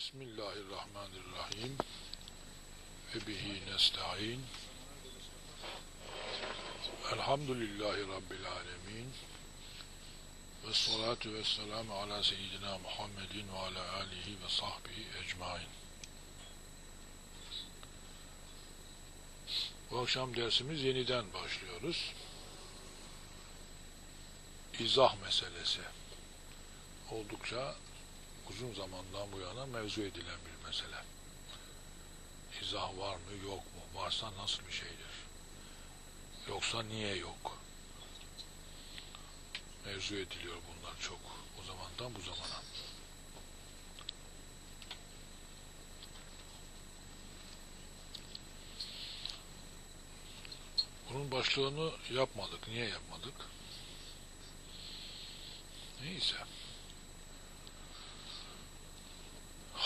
Bismillahirrahmanirrahim. Ve bihi nesta'in. Elhamdülillahi Rabbil alemin. Ve salatu ve selamu ala seyyidina Muhammedin ve ala alihi ve sahbihi ecmain. Bu akşam dersimiz yeniden başlıyoruz. İzah meselesi. Oldukça uzun zamandan bu yana mevzu edilen bir mesele. İzah var mı yok mu? Varsa nasıl bir şeydir? Yoksa niye yok? Mevzu ediliyor bunlar çok. O zamandan bu zamana. Bunun başlığını yapmadık. Niye yapmadık? Neyse.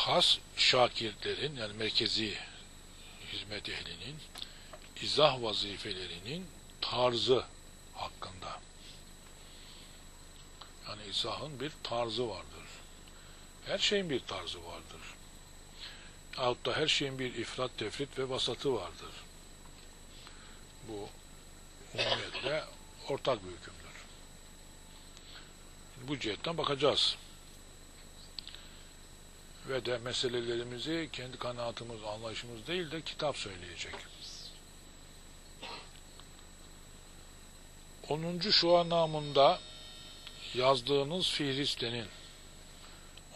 Has şakirtlerin yani merkezi hizmet ehlinin izah vazifelerinin tarzı hakkında. Yani izahın bir tarzı vardır. Her şeyin bir tarzı vardır. Altta her şeyin bir ifrat, tefrit ve vasatı vardır. Bu umumiyetle ortak bir hükümdür. Bu cihetten bakacağız ve de meselelerimizi kendi kanaatımız, anlayışımız değil de kitap söyleyecek. 10. şua namında yazdığınız fihristenin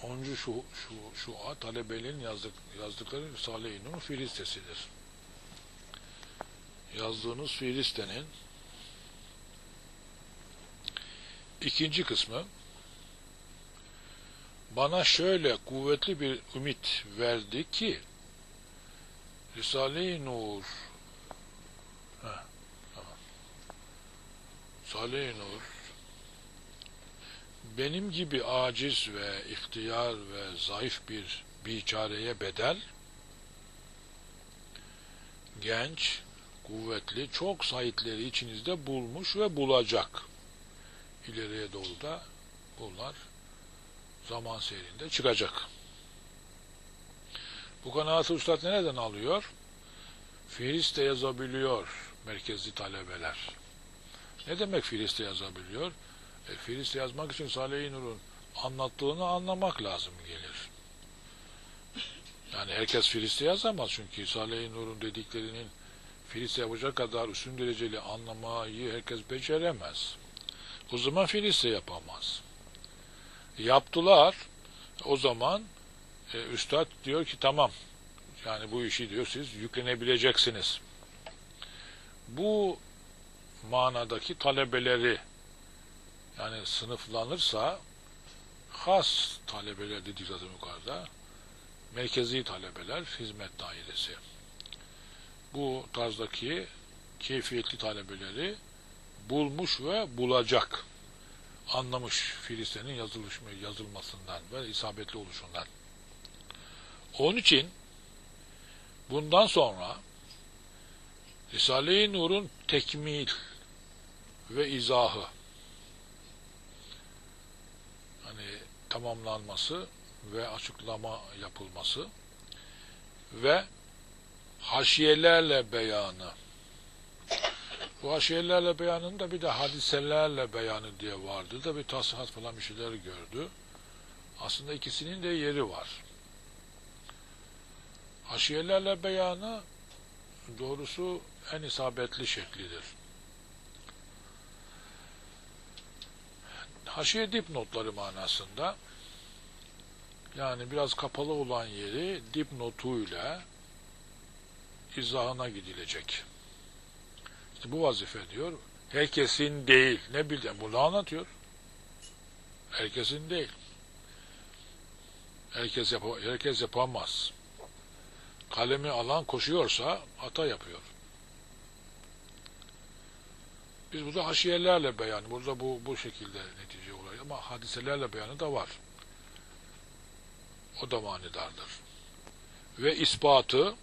10. şu, şu, şua talebelerin yazdık, yazdıkları Risale-i Nur'un fihristesidir. Yazdığınız fihristenin ikinci kısmı bana şöyle kuvvetli bir ümit verdi ki Risale-i Nur. Risale-i Nur benim gibi aciz ve ihtiyar ve zayıf bir biçareye bedel genç, kuvvetli, çok sayitleri içinizde bulmuş ve bulacak. İleriye doğru da bunlar zaman seyrinde çıkacak. Bu kanaatı Üstad nereden alıyor? Fiiliste yazabiliyor merkezli talebeler. Ne demek Fiiliste yazabiliyor? E, Fiiliste yazmak için Salih-i Nur'un anlattığını anlamak lazım gelir. Yani herkes Fiiliste yazamaz çünkü Salih-i Nur'un dediklerinin Fiiliste yapacak kadar üstün dereceli anlamayı herkes beceremez. O zaman Fiiliste yapamaz yaptılar. O zaman e, üstad diyor ki tamam yani bu işi diyor siz yüklenebileceksiniz. Bu manadaki talebeleri yani sınıflanırsa has talebeler dedik zaten yukarıda merkezi talebeler hizmet dairesi. Bu tarzdaki keyfiyetli talebeleri bulmuş ve bulacak anlamış Filistin'in yazılış, yazılmasından ve isabetli oluşundan. Onun için bundan sonra Risale-i Nur'un tekmil ve izahı hani tamamlanması ve açıklama yapılması ve haşiyelerle beyanı bu haşiyelerle beyanında bir de hadiselerle beyanı diye vardı da bir tashat falan bir şeyler gördü. Aslında ikisinin de yeri var. Haşiyelerle beyanı doğrusu en isabetli şeklidir. Haşiye dipnotları manasında yani biraz kapalı olan yeri dipnotuyla izahına gidilecek. İşte bu vazife diyor. Herkesin değil. Ne bildim? Bunu anlatıyor. Herkesin değil. Herkes, yap herkes yapamaz. Kalemi alan koşuyorsa hata yapıyor. Biz burada haşiyelerle beyan, burada bu, bu şekilde netice oluyor ama hadiselerle beyanı da var. O da manidardır. Ve ispatı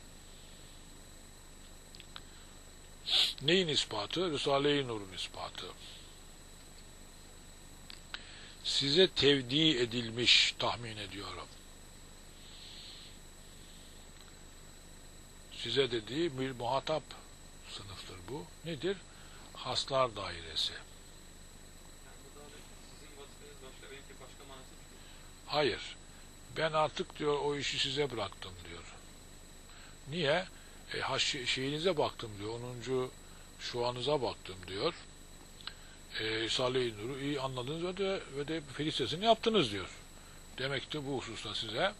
Neyin ispatı? Risale-i Nur'un ispatı. Size tevdi edilmiş tahmin ediyorum. size dediği bir muhatap sınıftır bu. Nedir? Haslar dairesi. Hayır. Ben artık diyor o işi size bıraktım diyor. Niye? E, ha, şeyinize baktım diyor. 10. şu anıza baktım diyor. E, Salih-i Nur'u iyi anladınız ve de, ve de felicitesini yaptınız diyor. Demek ki bu hususta size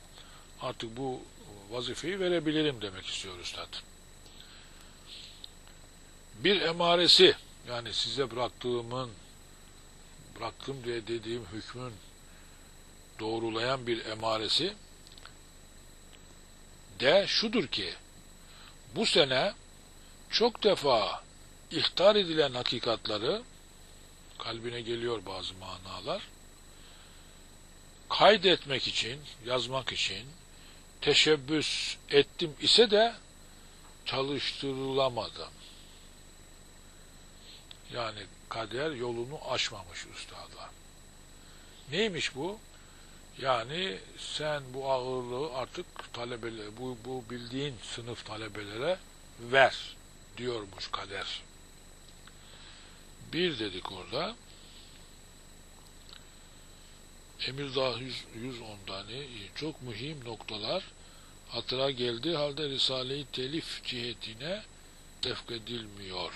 artık bu vazifeyi verebilirim demek istiyor Üstad. Bir emaresi yani size bıraktığımın bıraktım diye dediğim hükmün doğrulayan bir emaresi de şudur ki bu sene çok defa ihtar edilen hakikatları kalbine geliyor bazı manalar kaydetmek için, yazmak için teşebbüs ettim ise de çalıştırılamadım. Yani kader yolunu aşmamış üstada. Neymiş bu? Yani sen bu ağırlığı artık talebele, bu, bu bildiğin sınıf talebelere ver diyormuş kader. Bir dedik orada. Emirdağ 100, 110 tane çok mühim noktalar hatıra geldiği halde Risale-i Telif cihetine defkedilmiyor.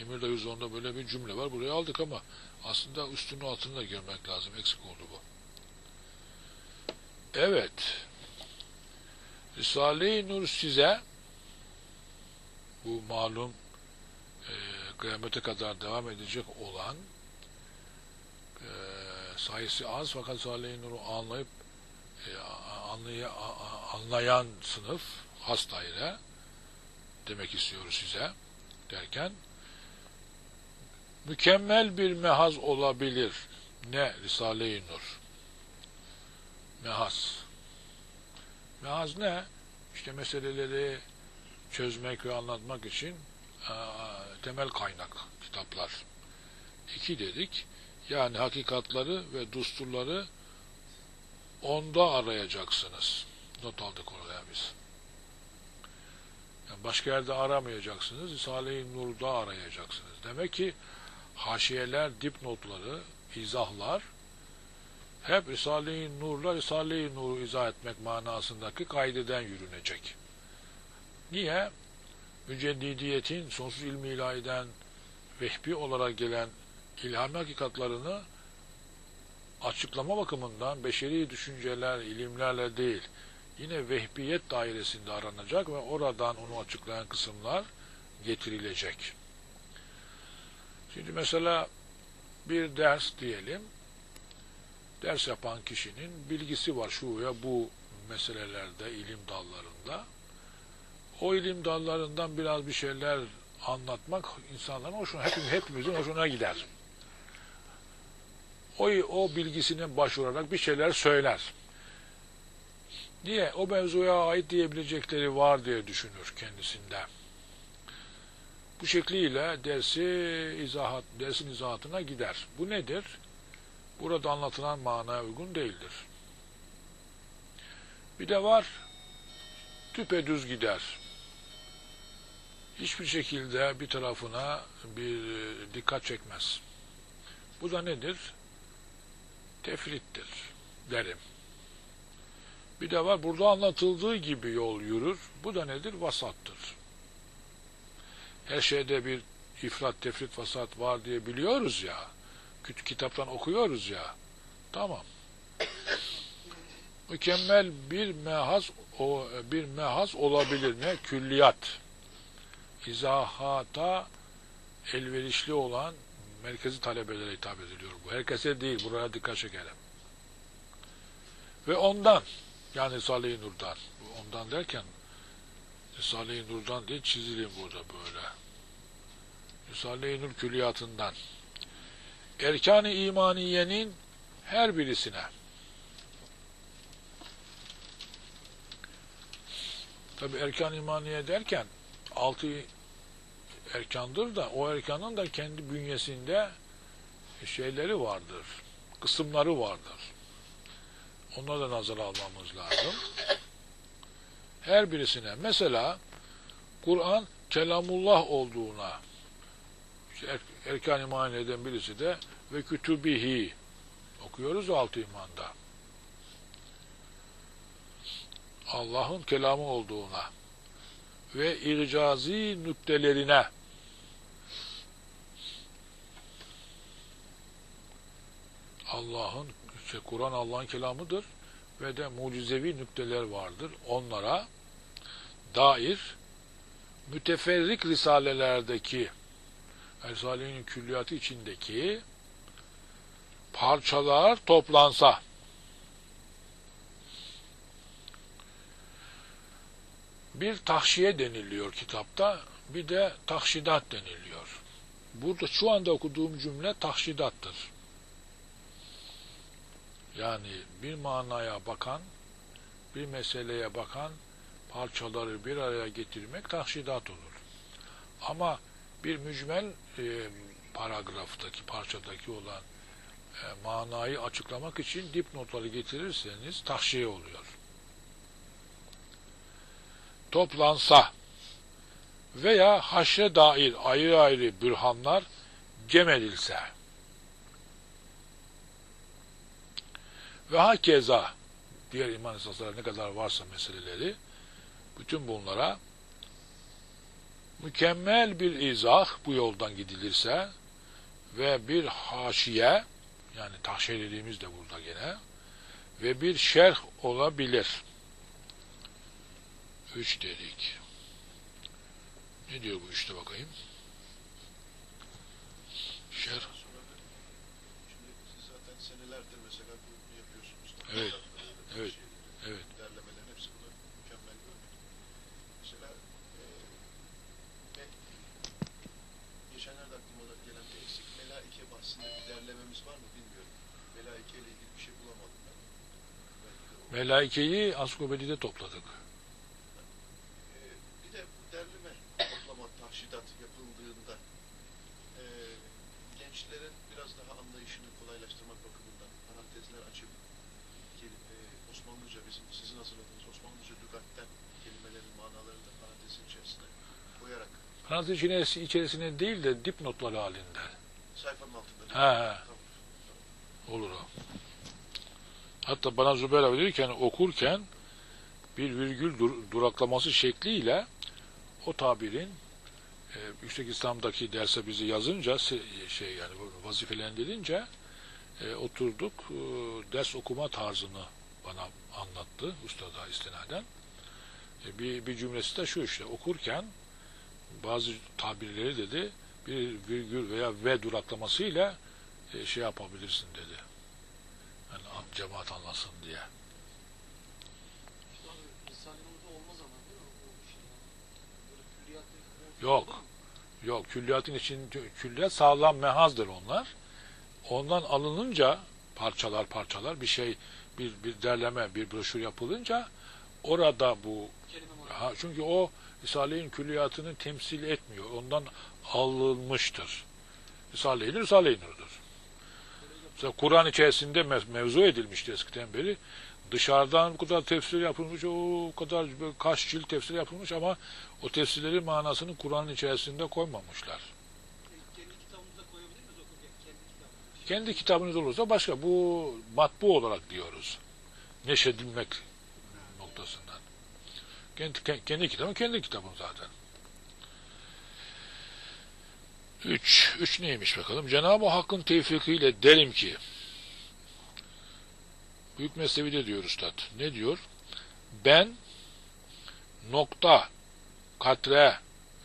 Emirdağ 110'da böyle bir cümle var. Buraya aldık ama aslında üstünü altını da görmek lazım. Eksik oldu bu. Evet. Risale-i Nur size bu malum e, kıyamete kadar devam edecek olan e, sayısı az fakat Risale-i Nur'u anlayıp e, anlay anlayan sınıf has daire demek istiyoruz size derken mükemmel bir mehaz olabilir. Ne Risale-i Nur? Mehaz. Mehaz ne? İşte meseleleri çözmek ve anlatmak için e, temel kaynak kitaplar. İki dedik. Yani hakikatları ve dusturları onda arayacaksınız. Not aldık oraya biz. Yani başka yerde aramayacaksınız. Risale-i Nur'da arayacaksınız. Demek ki haşiyeler, dipnotları, izahlar hep Risale-i Nur'la Risale-i Nur'u izah etmek manasındaki kaydeden yürünecek. Niye? Müceddidiyetin sonsuz ilmi ilahiden vehbi olarak gelen ilhami hakikatlarını açıklama bakımından beşeri düşünceler, ilimlerle değil, yine vehbiyet dairesinde aranacak ve oradan onu açıklayan kısımlar getirilecek. Şimdi mesela bir ders diyelim, ders yapan kişinin bilgisi var şu veya bu meselelerde, ilim dallarında. O ilim dallarından biraz bir şeyler anlatmak insanların hoşuna, hepimiz, hepimizin hoşuna gider. O, o bilgisine başvurarak bir şeyler söyler. Niye? O mevzuya ait diyebilecekleri var diye düşünür kendisinde. Bu şekliyle dersi izahat, dersin izahatına gider. Bu nedir? Burada anlatılan manaya uygun değildir. Bir de var, düpedüz gider. Hiçbir şekilde bir tarafına bir dikkat çekmez. Bu da nedir? Tefrittir derim. Bir de var burada anlatıldığı gibi yol yürür. Bu da nedir? Vasattır. Her şeyde bir ifrat, tefrit, vasat var diye biliyoruz ya. Kitaptan okuyoruz ya. Tamam. Mükemmel bir mehaz o bir mehaz olabilir ne? Külliyat. İzahata elverişli olan merkezi talebelere hitap ediliyor bu. Herkese değil. Buraya dikkat çekelim. Ve ondan yani Salih Nur'dan ondan derken Salih Nur'dan değil çizileyim burada böyle. Salih Nur külliyatından erkan-ı imaniyenin her birisine tabi erkan imaniye derken altı erkandır da o erkanın da kendi bünyesinde şeyleri vardır. Kısımları vardır. Onları da nazara almamız lazım. Her birisine mesela Kur'an kelamullah olduğuna işte erkan iman eden birisi de ve kütübihi okuyoruz altı imanda. Allah'ın kelamı olduğuna ve ircazi nüktelerine Allah'ın işte Kur'an Allah'ın kelamıdır ve de mucizevi nükteler vardır. Onlara dair müteferrik risalelerdeki Risale'nin külliyatı içindeki parçalar toplansa bir tahşiye deniliyor kitapta bir de tahşidat deniliyor. Burada şu anda okuduğum cümle tahşidattır. Yani bir manaya bakan, bir meseleye bakan parçaları bir araya getirmek tahşidat olur. Ama bir mücmel e, paragraftaki, parçadaki olan e, manayı açıklamak için dipnotları getirirseniz tahşiye oluyor. Toplansa veya haşre dair ayrı ayrı bürhanlar cem edilse ve hakeza diğer iman esasları ne kadar varsa meseleleri bütün bunlara mükemmel bir izah bu yoldan gidilirse ve bir haşiye yani tahşir dediğimiz de burada gene ve bir şerh olabilir. Üç dedik. Ne diyor bu işte bakayım? Şerh. Sonra da şimdi siz zaten senelerdir mesela bu yapıyorsunuz. Evet, Kitapları, evet, şeyleri, evet. Derlemelerin hepsi bunu mükemmel görmüyor. Mesela e, ve geçenlerde aklıma da gelen bir eksik bahsinde bir derlememiz var mı bilmiyorum. Melaike ile ilgili bir şey bulamadım ben. Melaikeyi Ansiklopedide topladık. Ee, bir de bu derleme, toplama, tahşidat yapıldığında e, gençlerin biraz daha anlayışını kolaylaştırmak bakımından parantezler açıp kelim- e, Osmanlıca bizim sizin hazırladığınız Osmanlıca lügatten kelimelerin manalarını da parantezin içerisine koyarak içine- içerisine değil de dipnotlar halinde. He, he. Olur o. Hatta bana Zübeyir abi dedi ki hani okurken bir virgül dur- duraklaması şekliyle o tabirin e, Yüksek İslam'daki derse bizi yazınca şey yani vazifelendirince e, oturduk e, ders okuma tarzını bana anlattı ustada istinaden. E, bir, bir cümlesi de şu işte okurken bazı tabirleri dedi bir virgül veya ve duraklamasıyla e, şey yapabilirsin dedi. Yani an- cemaat anlasın diye. Yok. Yok külliyatın için külliyat sağlam mehazdır onlar. Ondan alınınca parçalar parçalar bir şey bir, bir derleme bir broşür yapılınca orada bu ha, çünkü o Risale-i külliyatını temsil etmiyor. Ondan alınmıştır. Risale-i Nur, Risale-i Nur'dur. Mesela Kur'an içerisinde mev- mevzu edilmişti eskiden beri. Dışarıdan bu kadar tefsir yapılmış, o kadar kaç cilt tefsir yapılmış ama o tefsirlerin manasını Kur'an'ın içerisinde koymamışlar. Kendi kitabınız olursa başka. Bu matbu olarak diyoruz. Neşredilmek noktasından. Kendi, ke- kendi kitabım, kendi kitabım zaten. Üç. Üç neymiş bakalım? Cenab-ı Hakk'ın tevfikiyle derim ki Büyük Mesnevi'de diyor Üstad. Ne diyor? Ben nokta, katre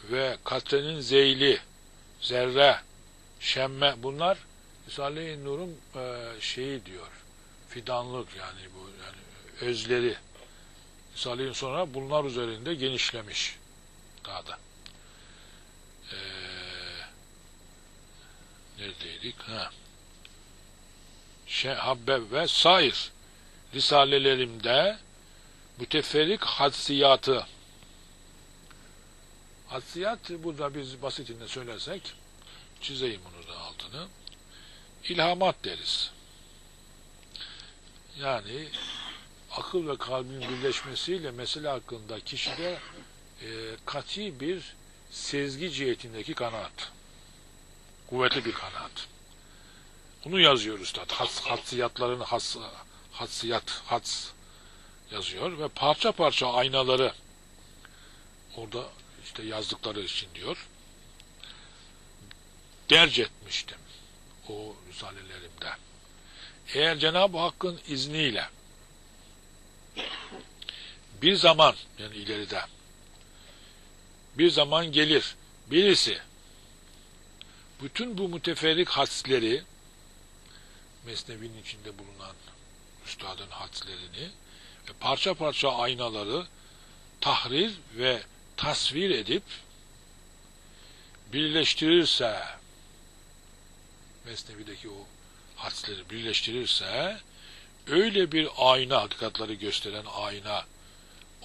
ve katrenin zeyli, zerre, şemme bunlar Risale-i Nur'un e, şeyi diyor. Fidanlık yani bu yani özleri. Risale-i sonra bunlar üzerinde genişlemiş. Daha da. Ee, neredeydik? Ha. Şehabbe ve sair risalelerimde müteferrik hadsiyatı hadsiyat burada biz basitinde söylersek çizeyim bunu da altını ilhamat deriz. Yani akıl ve kalbin birleşmesiyle mesele hakkında kişide e, kati bir sezgi cihetindeki kanaat. Kuvvetli bir kanaat. Bunu yazıyor üstad. Has, hatsiyatlarını has, hatsiyat, hats yazıyor ve parça parça aynaları orada işte yazdıkları için diyor derc etmiştim o risalelerimde. Eğer Cenab-ı Hakk'ın izniyle bir zaman yani ileride bir zaman gelir birisi bütün bu müteferrik hadisleri Mesnevi'nin içinde bulunan üstadın hadislerini ve parça parça aynaları tahrir ve tasvir edip birleştirirse Mesnevi'deki o hadisleri birleştirirse öyle bir ayna, hakikatları gösteren ayna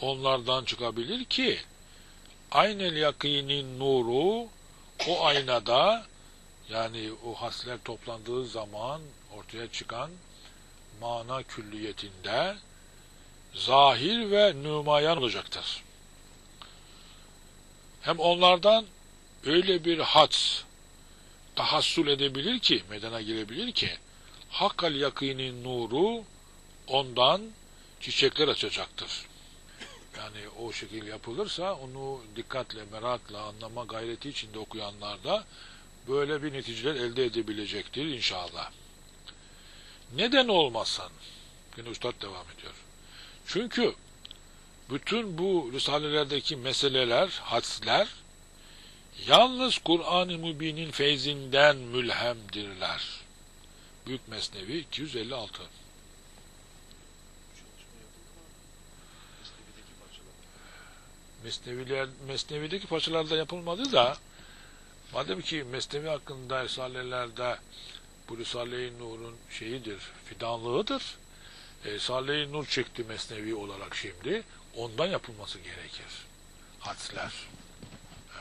onlardan çıkabilir ki aynel yakinin nuru o aynada yani o hasler toplandığı zaman ortaya çıkan mana külliyetinde zahir ve nümayan olacaktır. Hem onlardan öyle bir had tahassul edebilir ki, medena girebilir ki, hakkal yakinin nuru ondan çiçekler açacaktır. Yani o şekil yapılırsa onu dikkatle, merakla anlama gayreti içinde okuyanlar da böyle bir neticeler elde edebilecektir inşallah. Neden olmasın? Yine Üstad devam ediyor. Çünkü bütün bu risalelerdeki meseleler, hadisler yalnız Kur'an-ı Mübin'in feyzinden mülhemdirler. Büyük Mesnevi 256 Çalışma yapıldı mı? Mesnevi'deki parçalar. Mesneviler, Mesnevi'deki parçalarda yapılmadı da madem ki Mesnevi hakkında Risalelerde bu Risale-i Nur'un şeyidir, fidanlığıdır. E, Nur çekti Mesnevi olarak şimdi. Ondan yapılması gerekir. Hadisler.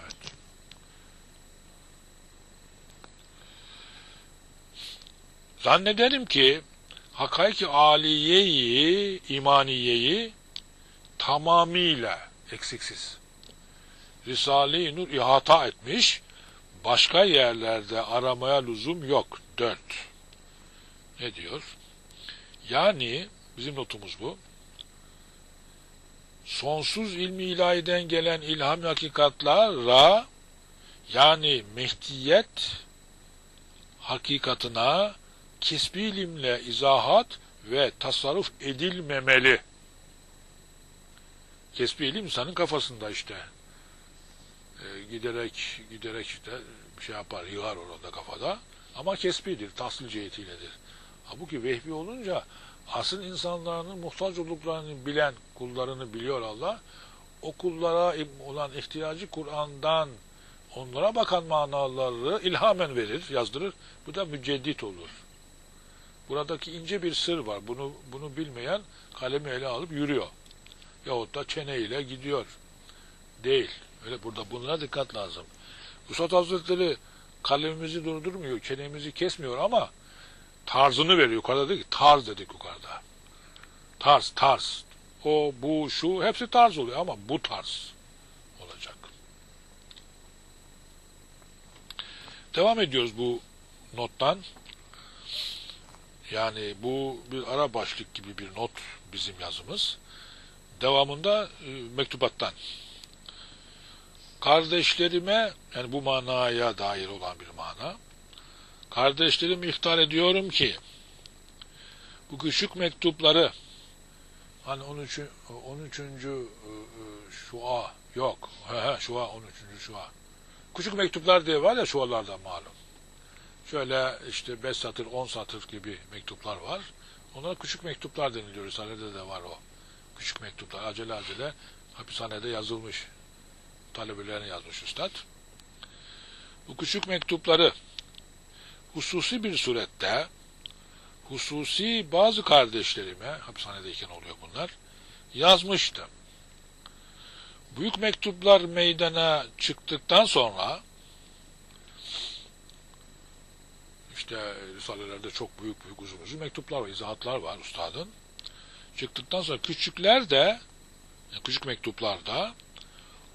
Evet. Zannederim ki hakaiki aliyeyi, imaniyeyi tamamıyla eksiksiz Risale-i Nur ihata etmiş, başka yerlerde aramaya lüzum yok. Dört. Ne diyor? Yani, bizim notumuz bu, sonsuz ilmi ilahiden gelen ilham hakikatlara, yani mehdiyet hakikatına kesbi ilimle izahat ve tasarruf edilmemeli. Kesbi ilim insanın kafasında işte. Ee, giderek giderek işte şey yapar, yığar orada kafada. Ama kesbidir, tahsil cihetiyledir. Halbuki vehbi olunca asıl insanların muhtaç olduklarını bilen kullarını biliyor Allah. O kullara olan ihtiyacı Kur'an'dan onlara bakan manaları ilhamen verir, yazdırır. Bu da müceddit olur. Buradaki ince bir sır var. Bunu bunu bilmeyen kalemi ele alıp yürüyor. Yahut da çeneyle gidiyor. Değil. Öyle burada bunlara dikkat lazım. Üstad Hazretleri kalemimizi durdurmuyor, çenemizi kesmiyor ama tarzını veriyor. Yukarıda dedi ki tarz dedik yukarıda. Tarz, tarz. O, bu, şu hepsi tarz oluyor ama bu tarz olacak. Devam ediyoruz bu nottan. Yani bu bir ara başlık gibi bir not bizim yazımız. Devamında e, mektubattan. Kardeşlerime, yani bu manaya dair olan bir mana, kardeşlerim ihtar ediyorum ki, bu küçük mektupları, hani 13. 13. şua, yok, he he, şua, 13. şua. Küçük mektuplar diye var ya şualardan malum. Şöyle işte 5 satır, 10 satır gibi mektuplar var. Onlara küçük mektuplar deniliyor. Risale'de de var o. Küçük mektuplar. Acele acele hapishanede yazılmış. Talebelerine yazmış üstad. Bu küçük mektupları hususi bir surette hususi bazı kardeşlerime hapishanedeyken oluyor bunlar yazmıştım. Büyük mektuplar meydana çıktıktan sonra işte risalelerde çok büyük büyük uzun uzun mektuplar var, izahatlar var ustadın. Çıktıktan sonra küçükler de küçük mektuplarda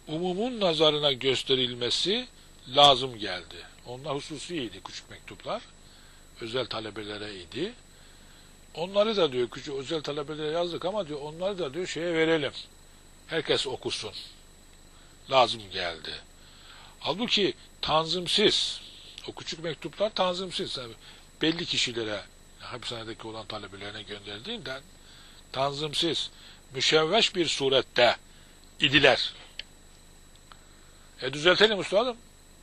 umumun nazarına gösterilmesi lazım geldi. Onlar hususiydi küçük mektuplar. Özel talebelere idi. Onları da diyor küçük özel talebelere yazdık ama diyor onları da diyor şeye verelim. Herkes okusun. Lazım geldi. Halbuki tanzimsiz. O küçük mektuplar tanzimsiz. Yani belli kişilere hapishanedeki olan talebelerine gönderildiğinden tanzimsiz, müşevveş bir surette idiler. E düzeltelim üstadım.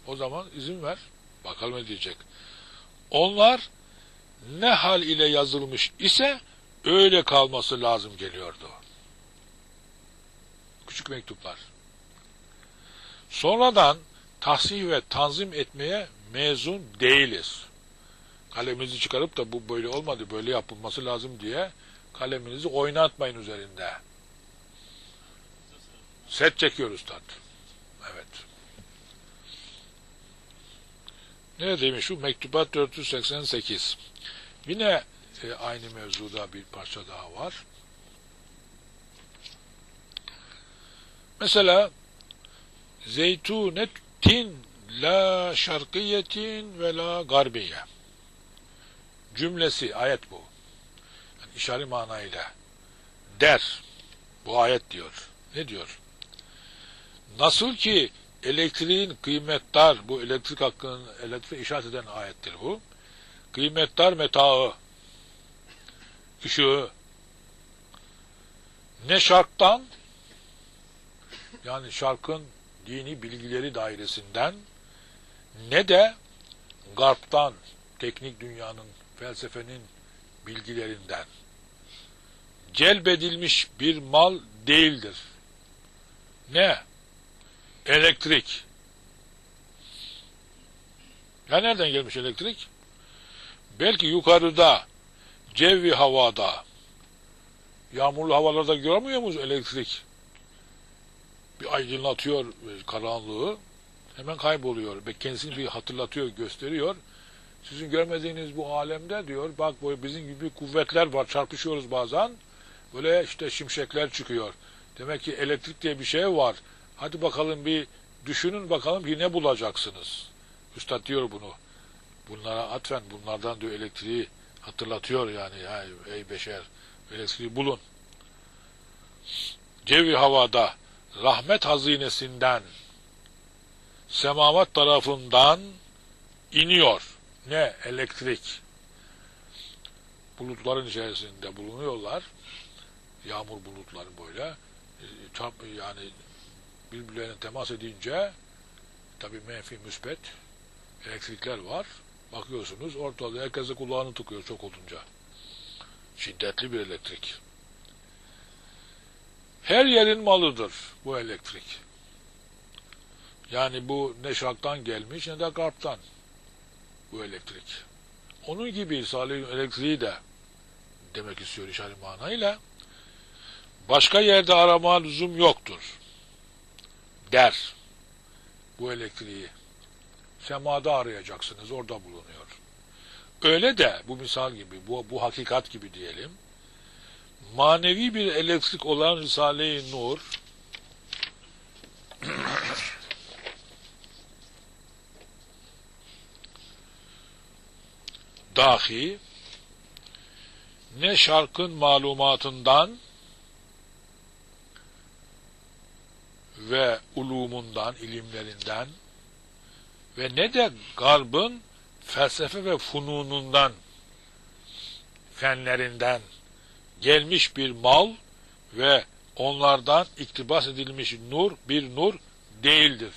O zaman izin ver. Bakalım ne diyecek. Onlar ne hal ile yazılmış ise öyle kalması lazım geliyordu. Küçük mektuplar. Sonradan tahsih ve tanzim etmeye mezun değiliz. Kaleminizi çıkarıp da bu böyle olmadı, böyle yapılması lazım diye kaleminizi oynatmayın üzerinde. Set çekiyor üstad. Evet. Ne demiş şu? Mektubat 488. Yine e, aynı mevzuda bir parça daha var. Mesela zeytunetin la şarkiyetin ve la garbiye cümlesi ayet bu. Yani işari manayla der. Bu ayet diyor. Ne diyor? Nasıl ki elektriğin kıymetdar, bu elektrik hakkının elektriğe işaret eden ayettir bu. Kıymetdar metağı, ışığı, ne şarktan, yani şarkın dini bilgileri dairesinden, ne de garptan, teknik dünyanın, felsefenin bilgilerinden celbedilmiş bir mal değildir. Ne? Elektrik. Ya nereden gelmiş elektrik? Belki yukarıda, cevvi havada, yağmurlu havalarda görmüyor muyuz elektrik? Bir aydınlatıyor karanlığı, hemen kayboluyor. Ve kendisini bir hatırlatıyor, gösteriyor. Sizin görmediğiniz bu alemde diyor, bak böyle bizim gibi kuvvetler var, çarpışıyoruz bazen. Böyle işte şimşekler çıkıyor. Demek ki elektrik diye bir şey var. Hadi bakalım bir düşünün bakalım bir ne bulacaksınız. Üstad diyor bunu. Bunlara atfen bunlardan diyor elektriği hatırlatıyor yani. Ya, ey beşer elektriği bulun. Cevi havada rahmet hazinesinden semavat tarafından iniyor. Ne? Elektrik. Bulutların içerisinde bulunuyorlar. Yağmur bulutları böyle. Yani birbirlerine temas edince tabi menfi müspet elektrikler var. Bakıyorsunuz ortada herkese kulağını tıkıyor çok olunca. Şiddetli bir elektrik. Her yerin malıdır bu elektrik. Yani bu ne şarktan gelmiş ne de garptan bu elektrik. Onun gibi Salih'in elektriği de demek istiyor işaret manayla başka yerde arama lüzum yoktur der bu elektriği. Semada arayacaksınız, orada bulunuyor. Öyle de bu misal gibi, bu, bu hakikat gibi diyelim, manevi bir elektrik olan Risale-i Nur, dahi ne şarkın malumatından ve ulumundan, ilimlerinden ve ne de garbın felsefe ve fununundan, fenlerinden gelmiş bir mal ve onlardan iktibas edilmiş nur bir nur değildir.